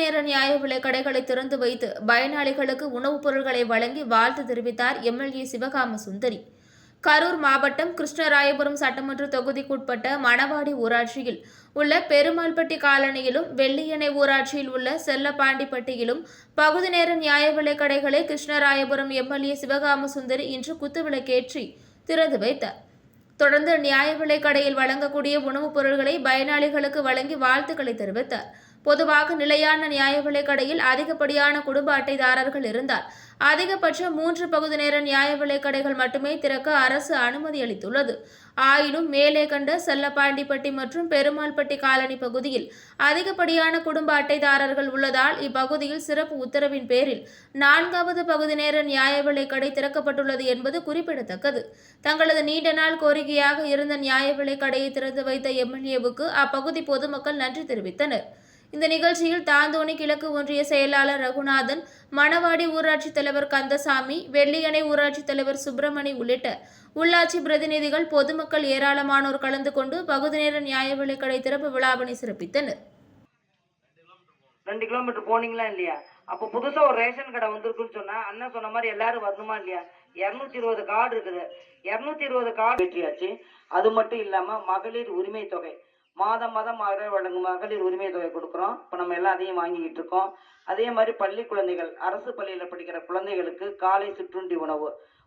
நேர நியாய விலை கடைகளை திறந்து வைத்து பயனாளிகளுக்கு உணவுப் பொருட்களை வழங்கி வாழ்த்து தெரிவித்தார் எம்எல்ஏ சிவகாம சுந்தரி கரூர் மாவட்டம் கிருஷ்ணராயபுரம் சட்டமன்ற தொகுதிக்குட்பட்ட மணவாடி ஊராட்சியில் உள்ள பெருமாள்பட்டி காலனியிலும் வெள்ளியணை ஊராட்சியில் உள்ள செல்லப்பாண்டிப்பட்டியிலும் பகுதி நேர நியாய விலைக் கடைகளை கிருஷ்ணராயபுரம் எம்எல்ஏ சிவகாம சுந்தரி இன்று குத்துவிளக்கேற்றி திறந்து வைத்தார். தொடர்ந்து நியாய விலைக் கடையில் வழங்கக்கூடிய உணவுப் பொருட்களை பயனாளிகளுக்கு வழங்கி வாழ்த்துக்களை தெரிவித்தார். பொதுவாக நிலையான நியாய விலைக்கடையில் அதிகப்படியான குடும்ப அட்டைதாரர்கள் இருந்தால் அதிகபட்சம் மூன்று பகுதி நேர நியாய விலைக் கடைகள் மட்டுமே திறக்க அரசு அனுமதி அளித்துள்ளது. ஆயினும் மேலே கண்ட செல்லப்பாண்டிப்பட்டி மற்றும் பெருமாள்பட்டி காலனி பகுதியில் அதிகப்படியான குடும்ப அட்டைதாரர்கள் உள்ளதால் இப்பகுதியில் சிறப்பு உத்தரவின் பேரில் நான்காவது பகுதி நேர நியாய விலைக் கடை திறக்கப்பட்டுள்ளது என்பது குறிப்பிடத்தக்கது. தங்களது நீண்ட நாள் கோரிக்கையாக இருந்த நியாய விலைக் கடையை திறந்து வைத்த எம்எல்ஏவுக்கு அப்பகுதி பொதுமக்கள் நன்றி தெரிவித்தனர். இந்த நிகழ்ச்சியில் தாந்தோணி கிழக்கு ஒன்றிய செயலாளர் ரகுநாதன் மணவாடி ஊராட்சி தலைவர் கந்தசாமி வெள்ளியணை ஊராட்சி தலைவர் சுப்பிரமணி உள்ளிட்ட உள்ளாட்சி பிரதிநிதிகள் பொதுமக்கள் ஏராளமானோர் கலந்து கொண்டு பகுதி நேர நியாய விலைக்கடை திறப்பு விழாவினை சிறப்பித்தனர். ரெண்டு கிலோமீட்டர் போனீங்களா இல்லையா? அப்போ புதுசா ஒரு ரேஷன் கடை வந்திருக்குன்னு சொன்னா அண்ணன் சொன்ன மாதிரி எல்லாரும் வரணுமா இல்லையா? இருநூத்தி இருபது கார்டு இருக்குது. இருநூத்தி இருபது கார்டு வெற்றியாச்சு. அது மட்டும் இல்லாம மகளிர் உரிமை தொகை. மாதம் மாதம் மகளிர் வழங்கும் மகளிர் உரிமை தொகை கொடுக்குறோம். இப்போ நம்ம எல்லாம் அதையும் வாங்கிக்கிட்டு இருக்கோம். அதே மாதிரி பள்ளி குழந்தைகள் அரசு பள்ளியில் படிக்கிற குழந்தைகளுக்கு காலை சிற்றுண்டி உணவு.